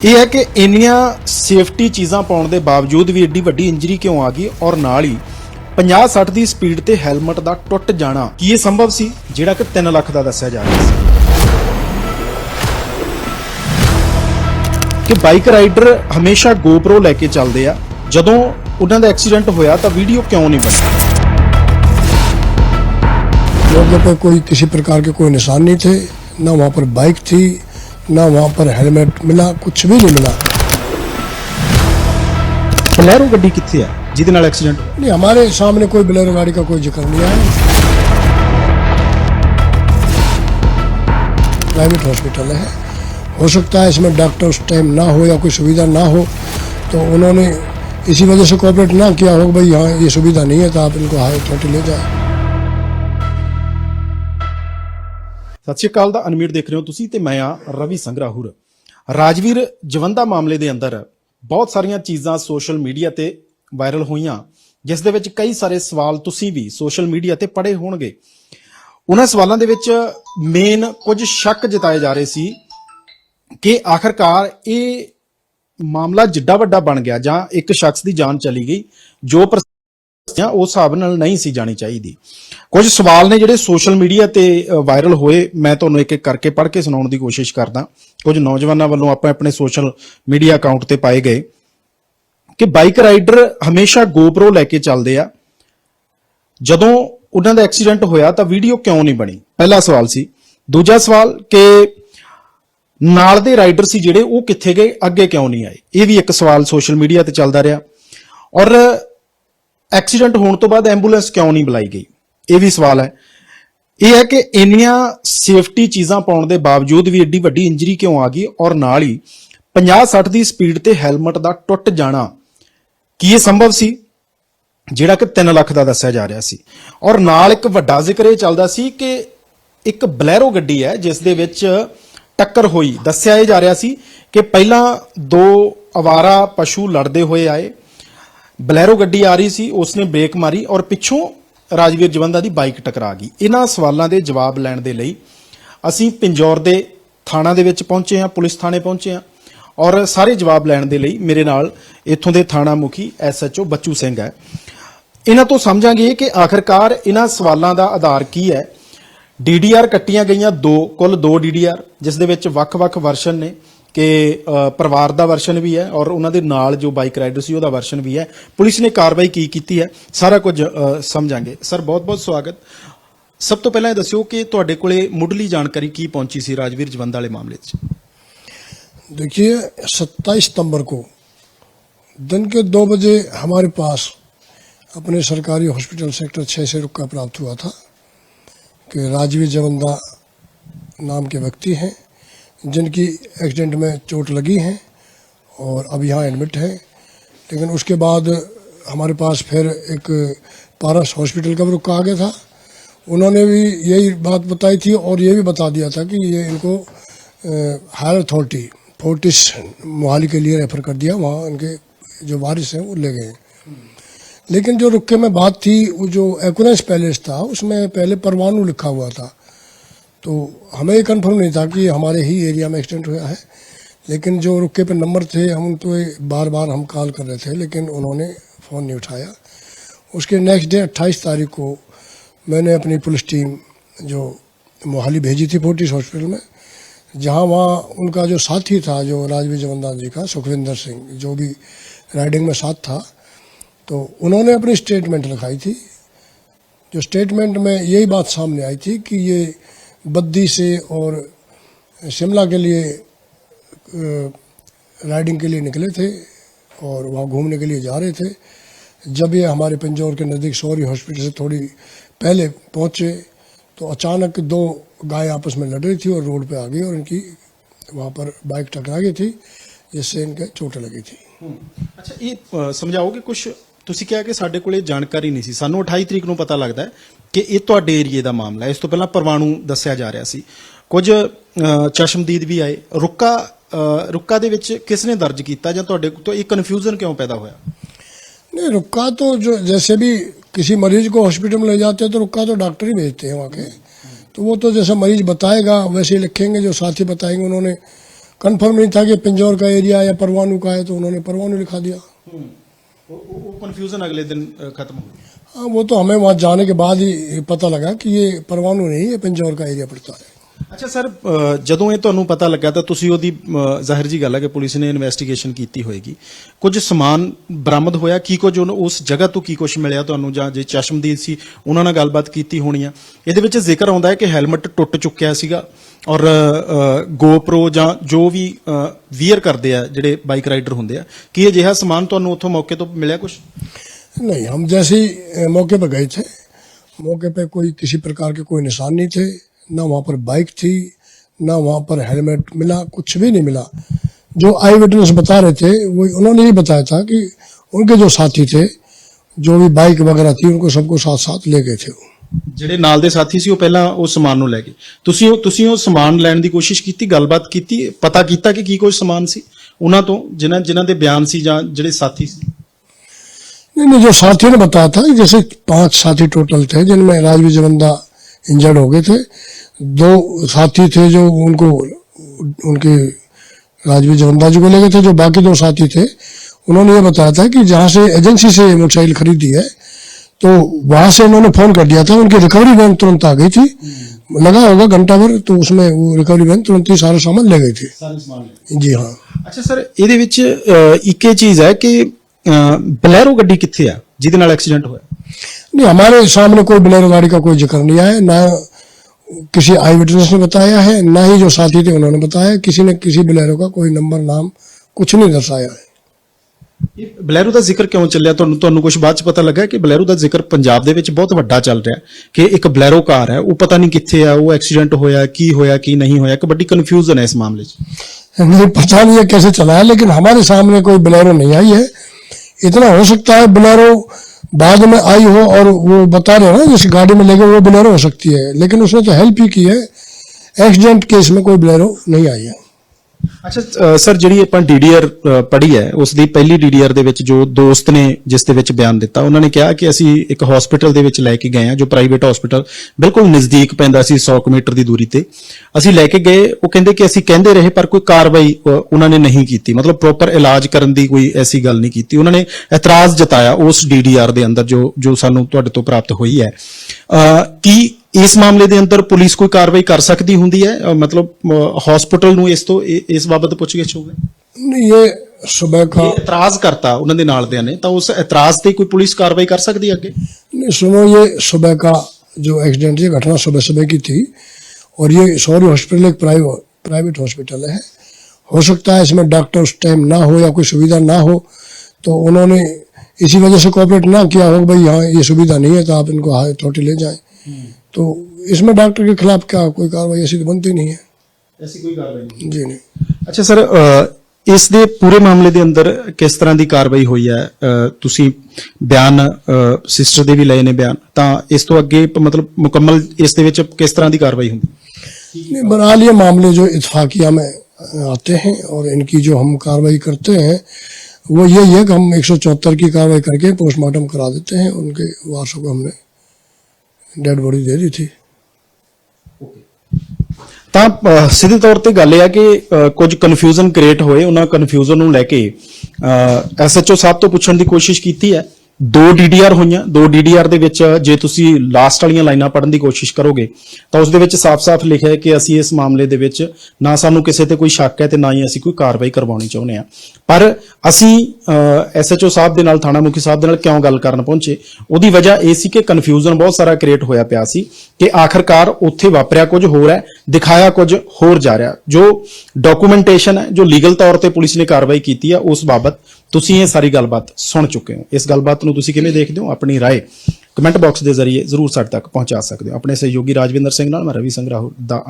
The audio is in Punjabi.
ਇਹ ਹੈ ਕਿ ਇੰਨੀਆਂ ਸੇਫਟੀ ਚੀਜ਼ਾਂ ਪਾਉਣ ਦੇ ਬਾਵਜੂਦ ਵੀ ਏਡੀ ਵੱਡੀ ਇੰਜਰੀ ਕਿਉਂ ਆ ਗਈ ਔਰ ਨਾਲ ਹੀ 50-60 ਦੀ ਸਪੀਡ ਤੇ ਹੈਲਮਟ ਦਾ ਟੁੱਟ ਜਾਣਾ ਕੀ ਇਹ ਸੰਭਵ ਸੀ ਜਿਹੜਾ ਕਿ 3 ਲੱਖ ਦਾ ਦੱਸਿਆ ਜਾ ਰਿਹਾ ਸੀ ਕਿ ਬਾਈਕ ਰਾਈਡਰ ਹਮੇਸ਼ਾ GoPro ਲੈ ਕੇ ਚੱਲਦੇ ਆ ਜਦੋਂ ਉਹਨਾਂ ਦਾ ਐਕਸੀਡੈਂਟ ਹੋਇਆ ਤਾਂ ਵੀਡੀਓ ਕਿਉਂ ਨਹੀਂ ਬਣੀ मौके पर कोई किसी प्रकार के कोई निशान नहीं थे ना वहाँ पर बाइक थी ना वहाँ पर हेलमेट मिला कुछ भी नहीं मिला ਬਲੈਰੋ ਗੱਡੀ ਕਿੱਥੇ ਆ ਜਿਹਦੇ ਨਾਲ ਐਕਸੀਡੈਂਟ ਹੋਇਆ नहीं हमारे सामने कोई बिलेरो गाड़ी का कोई जिक्र नहीं आया प्राइवेट हॉस्पिटल है हो सकता है इसमें डॉक्टर उस टाइम ना हो या कोई सुविधा ना हो तो उन्होंने इसी वजह से कोऑपरेट ना किया हो भाई यहाँ ये सुविधा नहीं है तो आप इनको हाई अथॉरिटी ले जाए ਸਤਿ ਸ਼੍ਰੀ ਅਕਾਲ ਦਾ ਅਨਮੀਟ ਦੇਖ ਰਹੇ ਹੋ ਤੁਸੀਂ ਤੇ ਮੈਂ ਆ ਰਵੀ ਸੰਗਰਾਹੁਰ। ਰਾਜਵੀਰ ਜਵੰਦਾ ਮਾਮਲੇ ਦੇ ਅੰਦਰ ਬਹੁਤ ਸਾਰੀਆਂ ਚੀਜ਼ਾਂ ਸੋਸ਼ਲ ਮੀਡੀਆ ਤੇ ਵਾਇਰਲ ਹੋਈਆਂ, ਜਿਸ ਦੇ ਵਿੱਚ ਕਈ ਸਾਰੇ ਸਵਾਲ ਤੁਸੀਂ ਵੀ ਸੋਸ਼ਲ ਮੀਡੀਆ ਤੇ ਪੜ੍ਹੇ ਹੋਣਗੇ। ਉਹਨਾਂ ਸਵਾਲਾਂ ਦੇ ਵਿੱਚ ਮੇਨ ਕੁਝ ਸ਼ੱਕ ਜਤਾਏ ਜਾ ਰਹੇ ਸੀ ਕਿ ਆਖਰਕਾਰ ਇਹ ਮਾਮਲਾ ਜਿੱਡਾ ਵੱਡਾ ਬਣ ਗਿਆ ਜਾਂ ਇੱਕ ਸ਼ਖਸ ਦੀ ਜਾਨ ਚਲੀ ਗਈ, ਜੋ ਜਾਂ ਉਸ ਹਿਸਾਬ ਨਾਲ ਨਹੀਂ ਸੀ ਜਾਣੀ ਚਾਹੀਦੀ। ਕੁਝ ਸਵਾਲ ਨੇ ਜਿਹੜੇ ਸੋਸ਼ਲ ਮੀਡੀਆ ਤੇ ਵਾਇਰਲ ਹੋਏ, ਮੈਂ ਤੁਹਾਨੂੰ ਇੱਕ ਇੱਕ ਕਰਕੇ ਪੜ੍ਹ ਕੇ ਸੁਣਾਉਣ ਦੀ ਕੋਸ਼ਿਸ਼ ਕਰਦਾ। ਕੁਝ ਨੌਜਵਾਨਾਂ ਵੱਲੋਂ ਆਪਾਂ ਆਪਣੇ ਸੋਸ਼ਲ ਮੀਡੀਆ ਅਕਾਊਂਟ ਤੇ ਪਾਏ ਗਏ ਕਿ ਬਾਈਕ ਰਾਈਡਰ ਹਮੇਸ਼ਾ GoPro ਲੈ ਕੇ ਚੱਲਦੇ ਆ। ਜਦੋਂ ਉਹਨਾਂ ਦਾ ਐਕਸੀਡੈਂਟ ਹੋਇਆ ਤਾਂ ਵੀਡੀਓ ਕਿਉਂ ਨਹੀਂ ਬਣੀ? ਪਹਿਲਾ ਸਵਾਲ ਸੀ। ਦੂਜਾ ਸਵਾਲ ਕਿ ਨਾਲ ਦੇ ਰਾਈਡਰ ਸੀ ਜਿਹੜੇ, ਉਹ ਕਿੱਥੇ ਗਏ? ਅੱਗੇ ਕਿਉਂ ਨਹੀਂ ਆਏ? ਇਹ ਵੀ ਇੱਕ ਸਵਾਲ ਸੋਸ਼ਲ ਮੀਡੀਆ ਤੇ ਚੱਲਦਾ ਰਿਹਾ। ਔਰ ਐਕਸੀਡੈਂਟ ਹੋਣ ਤੋਂ ਬਾਅਦ ਐਂਬੂਲੈਂਸ ਕਿਉਂ ਨਹੀਂ ਬੁਲਾਈ ਗਈ? ਇਹ ਵੀ ਸਵਾਲ ਹੈ। ਇਹ ਹੈ ਕਿ ਇੰਨੀਆਂ ਸੇਫਟੀ ਚੀਜ਼ਾਂ ਪਾਉਣ ਦੇ ਬਾਵਜੂਦ ਵੀ ਏਡੀ ਵੱਡੀ ਇੰਜਰੀ ਕਿਉਂ ਆ ਗਈ ਔਰ ਨਾਲ ਹੀ 50-60 ਦੀ ਸਪੀਡ ਤੇ ਹੈਲਮਟ ਦਾ ਟੁੱਟ ਜਾਣਾ ਕੀ ਇਹ ਸੰਭਵ ਸੀ? ਜਿਹੜਾ ਕਿ 3 ਲੱਖ ਦਾ ਦੱਸਿਆ ਜਾ ਰਿਹਾ ਸੀ। ਔਰ ਨਾਲ ਇੱਕ ਵੱਡਾ ਜ਼ਿਕਰ ਇਹ ਚੱਲਦਾ ਸੀ ਕਿ ਇੱਕ ਬਲੈਰੋ ਗੱਡੀ ਹੈ, ਜਿਸ ਦੇ ਵਿੱਚ ਟੱਕਰ ਹੋਈ। ਦੱਸਿਆ ਇਹ ਜਾ ਰਿਹਾ ਸੀ ਕਿ ਪਹਿਲਾਂ ਦੋ ਅਵਾਰਾ ਪਸ਼ੂ ਲੜਦੇ ਹੋਏ ਆਏ। ਬਲੈਰੋ ਗੱਡੀ ਆ ਰਹੀ ਸੀ, ਉਸਨੇ ਬ੍ਰੇਕ ਮਾਰੀ ਔਰ ਪਿੱਛੋਂ ਰਾਜਵੀਰ ਜਵੰਦਾ ਦੀ ਬਾਈਕ ਟਕਰਾ ਗਈ। ਇਹਨਾਂ ਸਵਾਲਾਂ ਦੇ ਜਵਾਬ ਲੈਣ ਦੇ ਲਈ ਅਸੀਂ ਪਿੰਜੌਰ ਦੇ ਥਾਣਾ ਦੇ ਵਿੱਚ ਪਹੁੰਚੇ ਹਾਂ, ਪੁਲਿਸ ਥਾਣੇ ਪਹੁੰਚੇ ਹਾਂ ਔਰ ਸਾਰੇ ਜਵਾਬ ਲੈਣ ਦੇ ਲਈ ਮੇਰੇ ਨਾਲ ਇੱਥੋਂ ਦੇ ਥਾਣਾ ਮੁਖੀ ਐਸਐਚਓ ਬੱਚੂ ਸਿੰਘ ਹੈ। ਇਹਨਾਂ ਤੋਂ ਸਮਝਾਂਗੇ ਕਿ ਆਖਰਕਾਰ ਇਹਨਾਂ ਸਵਾਲਾਂ ਦਾ ਆਧਾਰ ਕੀ ਹੈ? ਡੀਡੀਆਰ ਕੱਟੀਆਂ ਗਈਆਂ ਦੋ, ਕੁੱਲ ਦੋ ਡੀਡੀਆਰ ਜਿਸ ਦੇ ਵਿੱਚ ਵੱਖ-ਵੱਖ ਵਰਸ਼ਨ ਨੇ। ਕਿ ਅ, ਪਰਿਵਾਰ ਦਾ ਵਰਸ਼ਨ ਵੀ ਹੈ ਔਰ ਉਹਨਾਂ ਦੇ ਨਾਲ ਜੋ ਬਾਈਕ ਰਾਈਡਰ ਸੀ ਉਹਦਾ ਵਰਸ਼ਨ ਵੀ ਹੈ ਪੁਲਿਸ ਨੇ ਕਾਰਵਾਈ ਕੀ ਕੀਤੀ ਹੈ ਸਾਰਾ ਕੁਝ ਅ, ਸਮਝਾਂਗੇ ਸਰ ਬਹੁਤ-ਬਹੁਤ ਸਵਾਗਤ ਸਭ ਤੋਂ ਪਹਿਲਾਂ ਇਹ ਦੱਸਿਓ ਕਿ ਤੁਹਾਡੇ ਕੋਲੇ ਮੁੱਢਲੀ ਜਾਣਕਾਰੀ ਕੀ ਪਹੁੰਚੀ ਸੀ ਰਾਜਵੀਰ ਜਵੰਦਾ ਵਾਲੇ ਮਾਮਲੇ 'ਚ देखिए 27 सितंबर को दिन के दो बजे हमारे पास अपने सरकारी हॉस्पिटल सेक्टर छः से रुका प्राप्त हुआ था कि राजवीर जवंदा नाम के व्यक्ति हैं जिनकी एक्सीडेंट में चोट लगी है और अब यहाँ एडमिट है। लेकिन उसके बाद हमारे पास फिर एक पारस हॉस्पिटल का रुका आ गया था। उन्होंने भी यही बात बताई थी और ये भी बता दिया था कि ये इनको हायर अथॉरिटी फोर्टिस मोहाली के लिए रेफर कर दिया। वहाँ उनके जो वारिस हैं वो ले गए। लेकिन जो रुके में बात थी, वो जो एक्रेंस पैलेस था, उसमें पहले परवाणु लिखा हुआ था। तो हमें ये कन्फर्म नहीं था कि हमारे ही एरिया में एक्सीडेंट हुआ है। लेकिन जो रुके पे नंबर थे, हम तो बार बार हम कॉल कर रहे थे, लेकिन उन्होंने फ़ोन नहीं उठाया। उसके नेक्स्ट डे 28 तारीख को मैंने अपनी पुलिस टीम जो मोहाली भेजी थी फोर्टिस हॉस्पिटल में, जहाँ वहाँ उनका जो साथी था, जो राजवीर जवंदा जी का, सुखविंदर सिंह, जो भी राइडिंग में साथ था तो उन्होंने अपनी स्टेटमेंट लिखाई थी। जो स्टेटमेंट में यही बात सामने आई थी कि ये बद्दी से और शिमला के लिए अ, राइडिंग के लिए निकले थे और वहाँ घूमने के लिए जा रहे थे जब ये हमारे पंजौर के नज़दीक सौरी हॉस्पिटल से थोड़ी पहले पहुँचे तो अचानक दो गाय आपस में लड़ रही थी और रोड पे आ गई और इनकी वहाँ पर बाइक टकरा गई थी जिससे इनके चोटें लगी थी ਅੱਛਾ ਇਹ ਅ, ਸਮਝਾਓਗੇ ਕੁਝ ਤੁਸੀਂ ਕਿਹਾ ਕਿ ਸਾਡੇ ਕੋਲੇ ਜਾਣਕਾਰੀ ਨਹੀਂ ਸੀ ਸਾਨੂੰ 28 ਤਰੀਕ ਨੂੰ ਪਤਾ ਲੱਗਦਾ ਹੈ ਕਿ ਇਹ ਤੁਹਾਡੇ ਏਰੀਏ ਦਾ ਮਾਮਲਾ ਹੈ ਇਸ ਤੋਂ ਪਹਿਲਾਂ ਪਰਵਾਣੂ ਦੱਸਿਆ ਜਾ ਰਿਹਾ ਸੀ ਕੁਝ ਅ, ਚਸ਼ਮਦੀਦ ਵੀ ਆਏ ਰੁੱਕਾ ਅ, ਰੁੱਕਾ ਦੇ ਵਿੱਚ ਕਿਸ ਨੇ ਦਰਜ ਕੀਤਾ ਜਾਂ ਤੁਹਾਡੇ ਤੋਂ ਇਹ ਕਨਫਿਊਜ਼ਨ ਕਿਉਂ ਪੈਦਾ ਹੋਇਆ नहीं रुका तो जो जैसे भी किसी मरीज को हॉस्पिटल में ले जाते हैं तो रुका तो डॉक्टर ही भेजते हैं वहाँ के तो वो तो जैसा मरीज बताएगा वैसे ही लिखेंगे जो साथी बताएंगे उन्होंने कंफर्म नहीं था कि पिंजौर का एरिया या परवाणू का है तो उन्होंने परवाणू लिखा दिया ਉਹ ਕਨਫਿਊਜ਼ਨ ਅਗਲੇ ਦਿਨ ਅ, ਖਤਮ ਹੋ ਗਈ हाँ वो तो हमें वहां जाने के बाद ही पता लगा कि ये परवाणू नहीं है पिंजौर का एरिया पड़ता है ਅੱਛਾ ਸਰ ਅ, ਜਦੋਂ ਇਹ ਤੁਹਾਨੂੰ ਪਤਾ ਲੱਗਾ ਤਾਂ ਤੁਸੀਂ ਉਹਦੀ ਅ, ਜ਼ਾਹਿਰ ਜੀ ਗੱਲ ਹੈ ਕਿ ਪੁਲਿਸ ਨੇ ਇਨਵੈਸਟੀਗੇਸ਼ਨ ਕੀਤੀ ਹੋਏਗੀ ਕੁਝ ਸਮਾਨ ਬਰਾਮਦ ਹੋਇਆ ਕੀ ਕੁਝ ਉਹਨੂੰ ਉਸ ਜਗ੍ਹਾ ਤੋਂ ਕੀ ਕੁਝ ਮਿਲਿਆ ਤੁਹਾਨੂੰ ਜਾਂ ਜੇ ਚਸ਼ਮਦੀਦ ਸੀ ਉਹਨਾਂ ਨਾਲ ਗੱਲਬਾਤ ਕੀਤੀ ਹੋਣੀ ਆ ਇਹਦੇ ਵਿੱਚ ਜ਼ਿਕਰ ਆਉਂਦਾ ਹੈ ਕਿ ਹੈਲਮਟ ਟੁੱਟ ਚੁੱਕਿਆ ਸੀਗਾ ਔਰ ਗੋਪਰੋ ਜਾਂ ਜੋ ਵੀ ਵੀਅਰ ਕਰਦੇ ਆ ਜਿਹੜੇ ਬਾਈਕ ਰਾਈਡਰ ਹੁੰਦੇ ਆ ਕੀ ਅਜਿਹਾ ਸਮਾਨ ਤੁਹਾਨੂੰ ਉੱਥੋਂ ਮੌਕੇ ਤੋਂ ਮਿਲਿਆ ਕੁਝ नहीं हम जैसे ही अ, मौके पर गए थे मौके पे कोई किसी प्रकार के कोई निशान नहीं थे ना वहाँ पर बाइक थी ना वहाँ पर हेलमेट मिला कुछ भी नहीं मिला जो आई विटनेस बता रहे थे वो उन्होंने ये बताया था कि उनके जो साथी थे जो भी बाइक वगैरह थी उनको सबको साथ साथ ले गए थे वो ਜਿਹੜੇ ਨਾਲ ਦੇ ਸਾਥੀ ਸੀ ਉਹ ਪਹਿਲਾਂ ਉਹ ਸਮਾਨ ਨੂੰ ਲੈ ਗਏ ਤੁਸੀਂ ਉਹ ਤੁਸੀਂ ਉਹ ਸਮਾਨ ਲੈਣ ਦੀ ਕੋਸ਼ਿਸ਼ ਕੀਤੀ ਗੱਲਬਾਤ ਕੀਤੀ ਪਤਾ ਕੀਤਾ ਕਿ ਕੀ ਕੁਝ ਸਮਾਨ ਸੀ ਉਹਨਾਂ ਤੋਂ ਜਿਨ੍ਹਾਂ ਜਿਨ੍ਹਾਂ ਦੇ ਬਿਆਨ ਸੀ ਜਾਂ ਜਿਹੜੇ ਸਾਥੀ ਸੀ नहीं जो साथियों ने बताया था जैसे पाँच साथी टोटल थे जिनमें राजवीर जमंदा इंजर्ड हो गए थे दो साथी थे जो उनको उनके राजवीर जमंदा जी को ले गए थे जो बाकी दो साथी थे उन्होंने ये बताया था कि जहाँ से एजेंसी से मोटरसाइकिल खरीदी है तो वहाँ से उन्होंने फ़ोन कर दिया था उनकी रिकवरी वैन तुरंत आ गई थी। लगा होगा घंटा भर तो उसमें वो रिकवरी वैन तुरंत ही सारा सामान ले गई थी। जी हाँ। अच्छा सर ये एक चीज़ है कि ਚੀਜ਼ ਹੈ ਕਿ ਅ, ਬਲੈਰੋ ਗੱਡੀ ਕਿੱਥੇ ਆ ਜਿਹਦੇ ਨਾਲ ਐਕਸੀਡੈਂਟ ਹੋਇਆ नहीं हमारे सामने कोई बोलेरो गाड़ी का कोई जिक्र नहीं आया ना किसी आई विटनेस ने बताया है ना ही जो साथी थे उन्होंने बताया किसी ने किसी बोलेरो का कोई नंबर नाम कुछ नहीं दर्शाया है ਇਹ ਬਲੈਰੋ ਦਾ ਜ਼ਿਕਰ ਕਿਉਂ ਚੱਲਿਆ ਤੁਹਾਨੂੰ ਤੁਹਾਨੂੰ ਕੁਝ ਬਾਅਦ ਚ ਪਤਾ ਲੱਗਾ ਕਿ ਬਲੈਰੋ ਦਾ ਜ਼ਿਕਰ ਪੰਜਾਬ ਦੇ ਵਿੱਚ ਬਹੁਤ ਵੱਡਾ ਚੱਲ ਰਿਹਾ ਕਿ ਇੱਕ ਬਲੈਰੋ ਕਾਰ ਹੈ ਉਹ ਪਤਾ ਨਹੀਂ ਕਿੱਥੇ ਆ ਉਹ ਐਕਸੀਡੈਂਟ ਹੋਇਆ ਕੀ ਹੋਇਆ ਕੀ ਨਹੀਂ ਹੋਇਆ ਇੱਕ ਵੱਡੀ ਕਨਫਿਊਜ਼ਨ ਹੈ ਇਸ ਮਾਮਲੇ 'ਚ मुझे पता नहीं है कैसे चला है लेकिन हमारे सामने कोई बोलेरो नहीं आई है इतना हो सकता है बोलेरो बाद में आई हो और वो बता रहे हो ना, जिस गाड़ी में लेके वो बोलेरो हो सकती है। लेकिन उसने तो हेल्प ही की है। एक्सीडेंट केस में कोई बोलेरो नहीं आई है। ਅੱਛਾ ਸਰ, ਜਿਹੜੀ ਆਪਾਂ ਡੀਡੀਆਰ ਪੜ੍ਹੀ ਹੈ ਉਸ ਦੀ ਪਹਿਲੀ ਡੀਡੀਆਰ ਦੇ ਵਿੱਚ ਜੋ ਦੋਸਤ ਨੇ ਜਿਸ ਦੇ ਵਿੱਚ ਬਿਆਨ ਦਿੱਤਾ, ਉਹਨਾਂ ਨੇ ਕਿਹਾ ਕਿ ਅਸੀਂ ਇੱਕ ਹਸਪੀਟਲ ਦੇ ਵਿੱਚ ਲੈ ਕੇ ਗਏ ਆ ਜੋ ਪ੍ਰਾਈਵੇਟ ਹਸਪੀਟਲ ਬਿਲਕੁਲ ਨਜ਼ਦੀਕ ਪੈਂਦਾ ਸੀ 100 ਕੁ ਮੀਟਰ ਦੀ ਦੂਰੀ ਤੇ। ਅਸੀਂ ਲੈ ਕੇ ਗਏ, ਉਹ ਕਹਿੰਦੇ ਕਿ ਅਸੀਂ ਕਹਿੰਦੇ ਰਹੇ, ਪਰ ਕੋਈ ਕਾਰਵਾਈ ਉਹਨਾਂ ਨੇ ਨਹੀਂ ਕੀਤੀ। ਮਤਲਬ ਪ੍ਰੋਪਰ ਇਲਾਜ ਕਰਨ ਦੀ ਕੋਈ ਐਸੀ ਗੱਲ ਨਹੀਂ ਕੀਤੀ। ਉਹਨਾਂ ਨੇ ਇਤਰਾਜ਼ ਜਤਾਇਆ ਉਸ ਡੀਡੀਆਰ ਦੇ ਅੰਦਰ ਜੋ ਜੋ ਸਾਨੂੰ ਤੁਹਾਡੇ ਤੋਂ ਪ੍ਰਾਪਤ ਹੋਈ ਹੈ। ਕੀ ਇਸ ਮਾਮਲੇ ਦੇ ਅੰਦਰ ਪੁਲਿਸ ਕੋਈ ਕਾਰਵਾਈ ਕਰ ਸਕਦੀ ਹੁੰਦੀ ਹੈ ਅ, ਮਤਲਬ ਹਸਪੀਟਲ ਨੂੰ ਇਸ ਤੋਂ ਇਹ- ਇਸ ਬਾਬਤ ਪੁੱਛਗਿੱਛ ਹੋਵੇ नहीं ये सुबह का ਇਹ ਇਤਰਾਜ਼ ਕਰਤਾ ਉਹਨਾਂ ਦੇ ਨਾਲ ਦਿਆਂ ਨੇ ਤਾਂ ਉਸ ਇਤਰਾਜ਼ ਤੇ ਕੋਈ ਪੁਲਿਸ ਕਾਰਵਾਈ ਕਰ ਸਕਦੀ ਹੈ ਅੱਗੇ नहीं सुनो ये सुबह का जो एक्सीडेंट ये घटना सुबह सुबह की थी और ये सौरी हॉस्पिटल एक प्राइवेट प्राइवेट हॉस्पिटल है हो सकता है इसमें डॉक्टर उस टाइम ना हो या कोई सुविधा ना हो तो उन्होंने इसी वजह से कोऑपरेट ना किया हो भाई यहाँ ये सुविधा नहीं है तो आप इनको हाई अथॉरिटी ले जाएं तो इसमें डॉक्टर के खिलाफ क्या कोई कार्रवाई ऐसी तो बनती नहीं है ਐਸੀ ਕੋਈ ਕਾਰਵਾਈ ਨਹੀਂ जी नहीं ਅੱਛਾ ਸਰ ਅ, ਇਸ ਦੇ ਪੂਰੇ ਮਾਮਲੇ ਦੇ ਅੰਦਰ ਕਿਸ ਤਰ੍ਹਾਂ ਦੀ ਕਾਰਵਾਈ ਹੋਈ ਹੈ ਅ, ਤੁਸੀਂ ਬਿਆਨ ਸਿਸਟਰ ਦੇ ਵੀ ਲਏ ਨੇ ਬਿਆਨ ਤਾਂ ਇਸ ਤੋਂ ਅੱਗੇ ਪ- ਮਤਲਬ ਮੁਕੰਮਲ ਇਸ ਦੇ ਵਿੱਚ ਕਿਸ तरह ਦੀ ਕਾਰਵਾਈ ਹੁੰਦੀ नहीं बहरहाल ये मामले जो इतफाकिया में आते हैं और इनकी जो हम कार्रवाई करते हैं वो यही है कि हम एक की कार्रवाई करके पोस्टमार्टम करा देते हैं उनके वारसों को हमने ਡੈਡ ਬੋਡੀ ਦੇ ਦਿੱਤੀ। ਤਾਂ ਸਿੱਧੇ ਤੌਰ ਤੇ ਗੱਲ ਇਹ ਹੈ ਕਿ ਅਹ, ਕੁਝ ਕਨਫਿਊਜ਼ਨ ਕ੍ਰੀਏਟ ਹੋਏ ਉਹਨਾਂ ਕਨਫਿਊਜ਼ਨ ਨੂੰ ਲੈ ਕੇ ਐਸਐਚਓ ਸਾਹਿਬ ਤੋਂ ਪੁੱਛਣ ਦੀ ਕੋਸ਼ਿਸ਼ ਕੀਤੀ ਹੈ। ਦੋ ਡੀਡੀਆਰ ਹੋਈਆਂ। ਦੋ ਡੀਡੀਆਰ ਦੇ ਵਿੱਚ ਜੇ ਤੁਸੀਂ ਲਾਸਟ ਵਾਲੀਆਂ ਲਾਈਨਾਂ ਪੜ੍ਹਨ ਦੀ ਕੋਸ਼ਿਸ਼ ਕਰੋਗੇ, ਤਾਂ ਉਸ ਦੇ ਵਿੱਚ ਸਾਫ਼-ਸਾਫ਼ ਲਿਖਿਆ ਹੈ ਕਿ ਅਸੀਂ ਇਸ ਮਾਮਲੇ ਦੇ ਵਿੱਚ ਨਾ ਸਾਨੂੰ ਕਿਸੇ ਤੇ ਕੋਈ ਸ਼ੱਕ ਹੈ ਤੇ ਨਾ ਹੀ ਅਸੀਂ ਕੋਈ ਕਾਰਵਾਈ ਕਰਵਾਉਣੀ ਚਾਹੁੰਦੇ ਹਾਂ। ਪਰ ਅਸੀਂ ਐਸਐਚਓ ਸਾਹਿਬ ਦੇ ਨਾਲ, ਥਾਣਾ ਮੁਖੀ ਸਾਹਿਬ ਦੇ ਨਾਲ ਕਿਉਂ ਗੱਲ ਕਰਨ ਪਹੁੰਚੇ? ਉਹਦੀ ਵਜ੍ਹਾ ਇਹ ਸੀ ਕਿ ਕਨਫਿਊਜ਼ਨ ਬਹੁਤ ਸਾਰਾ ਕ੍ਰੀਏਟ ਹੋਇਆ ਪਿਆ ਸੀ ਕਿ ਆਖਰਕਾਰ ਉੱਥੇ ਵਾਪਰਿਆ ਕੁਝ ਹੋਰ ਹੈ, ਦਿਖਾਇਆ ਕੁਝ ਹੋਰ ਜਾ ਰਿਹਾ। ਜੋ ਡਾਕੂਮੈਂਟੇਸ਼ਨ ਹੈ, ਜੋ ਲੀਗਲ ਤੌਰ ਤੇ ਪੁਲਿਸ ਨੇ ਕਾਰਵਾਈ ਕੀਤੀ ਹੈ, ਉਸ ਬਾਬਤ ਤੁਸੀਂ ਇਹ ਸਾਰੀ ਗੱਲਬਾਤ ਸੁਣ ਚੁੱਕੇ ਹੋ ਇਸ ਗੱਲਬਾਤ ਨੂੰ ਤੁਸੀਂ ਕਿਵੇਂ ਦੇਖਦੇ ਹੋ ਆਪਣੀ رائے ਕਮੈਂਟ ਬਾਕਸ ਦੇ ਜ਼ਰੀਏ ਜ਼ਰੂਰ ਸਾਡੇ ਤੱਕ ਪਹੁੰਚਾ ਸਕਦੇ ਹੋ ਆਪਣੇ ਸਹਿਯੋਗੀ ਰਾਜਵਿੰਦਰ ਸਿੰਘ ਨਾਲ ਮੈਂ ਰਵੀ ਸੰਗਰਾਹੁ ਦਾ